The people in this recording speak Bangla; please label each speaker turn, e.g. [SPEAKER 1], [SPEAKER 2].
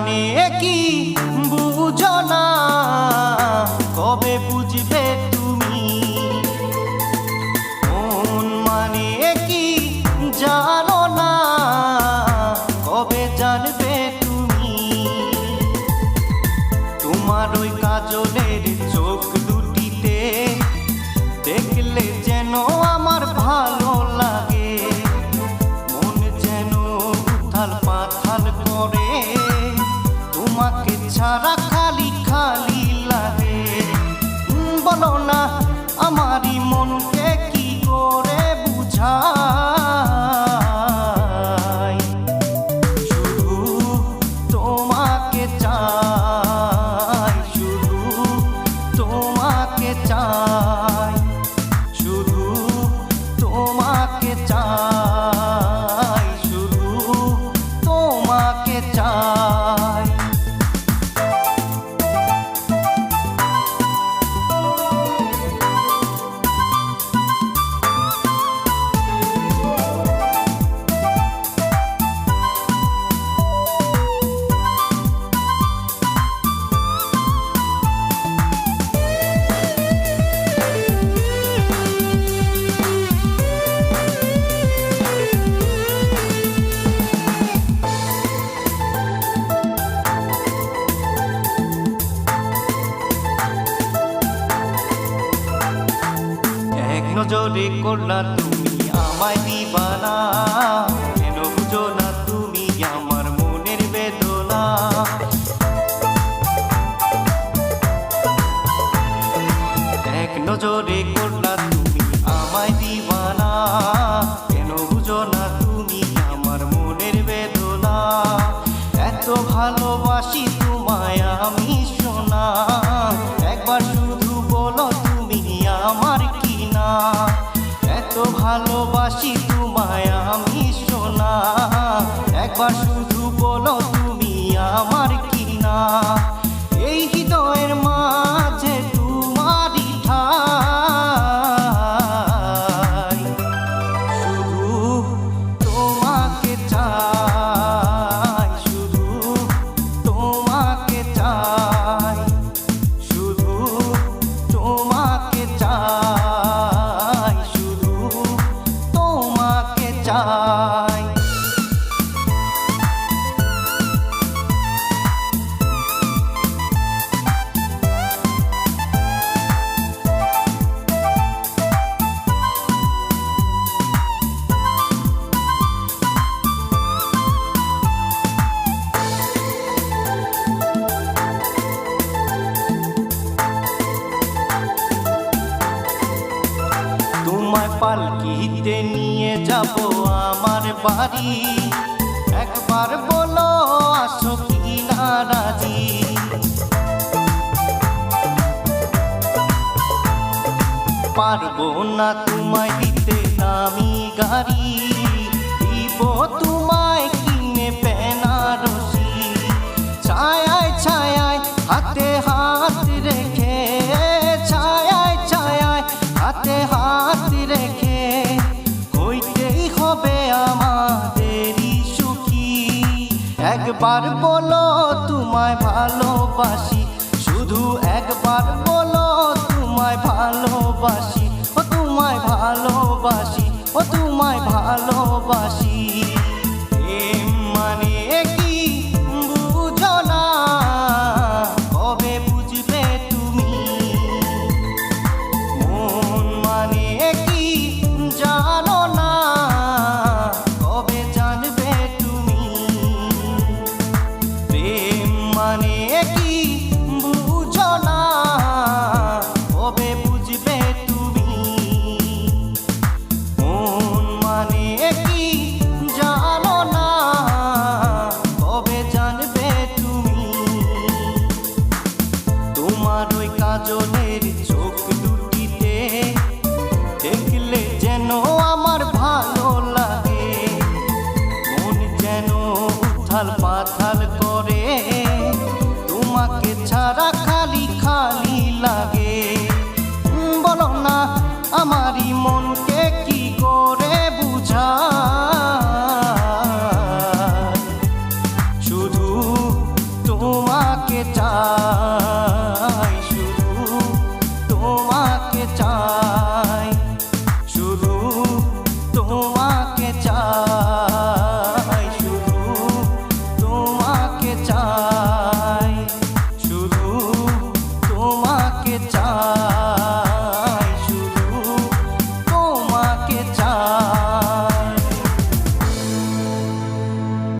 [SPEAKER 1] মানে কি বুঝো না? কবে বুঝবে তুমি? মন মানে কি জানো না? কবে জানবে তুমি? তোমার ওই কাজলের চোখ দুটিতে দেখলে যেন না আমারই মনকে নজরে করলা তুমি আমায় দিবানা কেন বুঝো না তুমি আমার মনের বেদনা? এক নজরে করলা তুমি আমায় দিবানা কেন বুঝো না তুমি আমার মনের বেদনা? এত ভালোবাসি বলো তুমি আমার কি তোমায় পালকিতে নিয়ে যাব আমার বাড়ি। একবার বলো, আসো কি না রাজি? পারব না তোমায় দিতে দামি গাড়ি। দিব একবার বলো তোমায় ভালোবাসি, শুধু একবার বলো তোমায় ভালোবাসি, ও তোমায় ভালোবাসি, ও তোমায় ভালোবাসি।